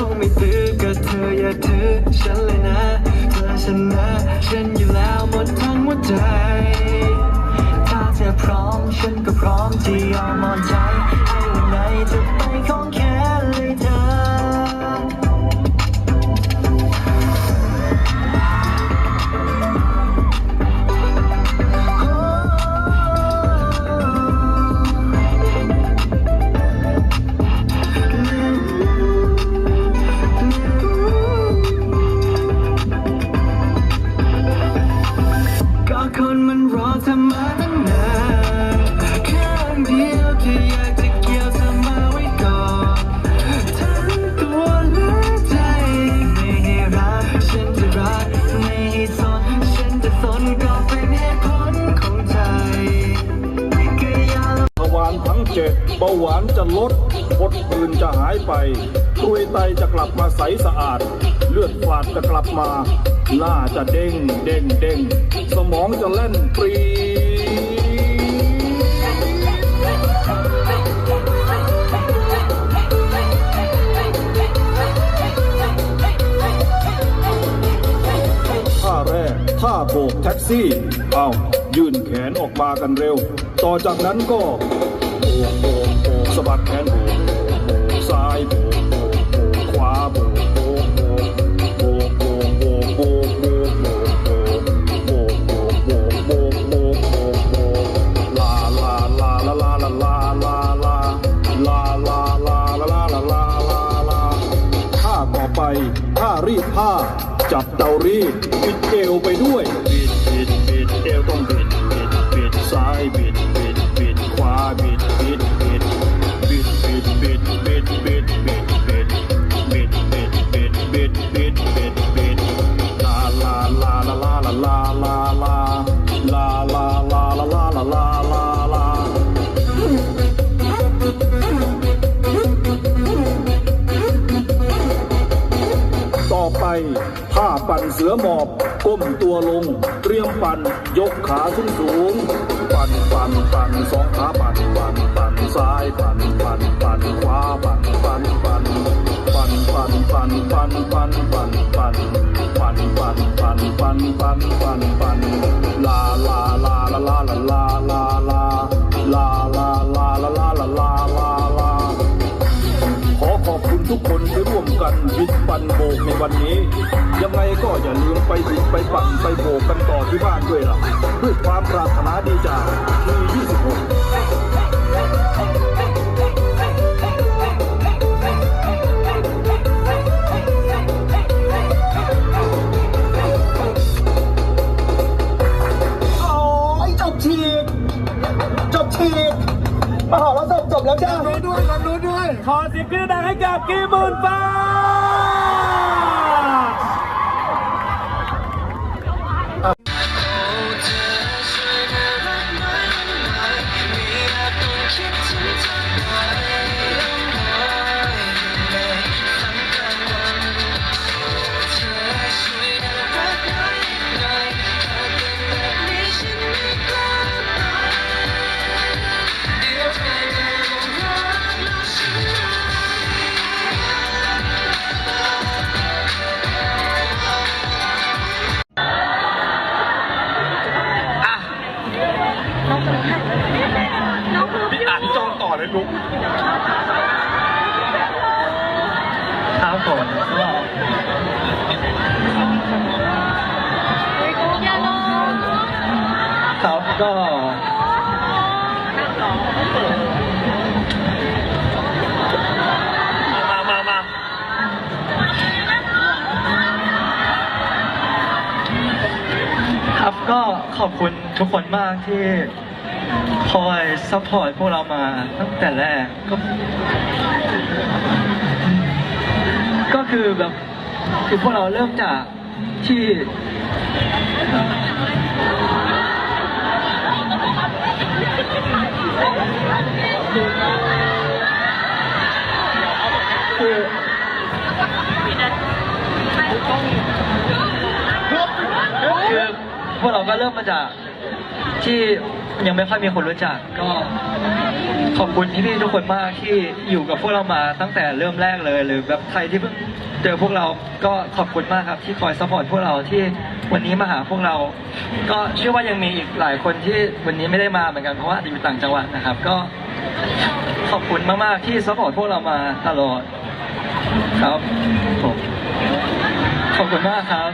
เขไม่ซื้อก็เธออย่าถือฉันเลยนะ เธอชนะฉันอยู่แล้วหมดทั้งหัวใจ ถ้าเธอพร้อมฉันก็พร้อมที่ยอมมอนใจให้วันไหนจะไปของแค่ เจ็ดเบาหวานจะลดพดปืนจะหายไปกรุยไตจะกลับมาใสสะอาด เลือดฝาดจะกลับมา หน้าจะเด้งเด้งเด้งสมองจะเล่นปรีท่าแรกท่าโบกแท็กซี่ เอายื่นแขนออกมากันเร็ว ต่อจากนั้นก็ โบกโบกโบกสะบัดแขนโบกโบกซ้ายโบกโบกโบกขวาโบกโบกโบกโบกโบกโบกโบกโบกโบกโบกโบกโบกโบกโบกโบกโบกโบกลาลาลาลาลาลาลาลาลาลาลาลาลาลาลาลาลาลาท่าต่อไปท่ารีดผ้า จับเตารีดบิดเอวไปด้วยบิดบิดบิดเอวต้องบิดบิดบิดซ้ายบิด ลาลาลาลาลาลาลาลาลาลาต่อไปท่าปั่นเสือหมอบ ก้มตัวลง เตรียมปั่น ยกขาสูงสูง ปั่นปั่นปั่นสองขาปั่นปั่นปั่นซ้ายปั่นปั่น ปันปันปันปันปั่นลาลาลาลาลาลาลาลาลาลาลาลาลาลาลาลาลาขอขอบคุณทุกคนที่ร่วมกันบิดปันโบกในวันนี้ ยังไงก็อย่าลืมไปบิดไปปั่นไปโบกกันต่อที่บ้านด้วยล่ะด้วยความปรารถนาดีจากที26 จบฉีกมหรสพจบแล้วจ้า ด้วยด้วยขอเสียงกรี๊ดดังให้กับกีบุญฟ้า เลยลุกครับผมก็ครับก็มามามาครับก็ขอบคุณทุกคนมากที่ คอยซัพพอร์ตพวกเรามาตั้งแต่แรกก็ ก็คือแบบคือพวกเราเริ่มจากที่คือคือพวกเราก็เริ่มมาจากที่ ยังไม่ค่อยมีคนรู้จักก็ขอบคุณพี่ๆทุกคนมากที่อยู่กับพวกเรามาตั้งแต่เริ่มแรกเลย หรือแบบใครที่เพิ่งเจอพวกเราก็ขอบคุณมากครับที่คอยซัพพอร์ตพวกเราที่วันนี้มาหาพวกเรา ก็เชื่อว่ายังมีอีกหลายคนที่วันนี้ไม่ได้มาเหมือนกันเพราะว่าอาจจะอยู่ต่างจังหวัดนะครับ ก็ขอบคุณมากๆที่ซัพพอร์ตพวกเรามาตลอดครับผมขอบคุณมากครับ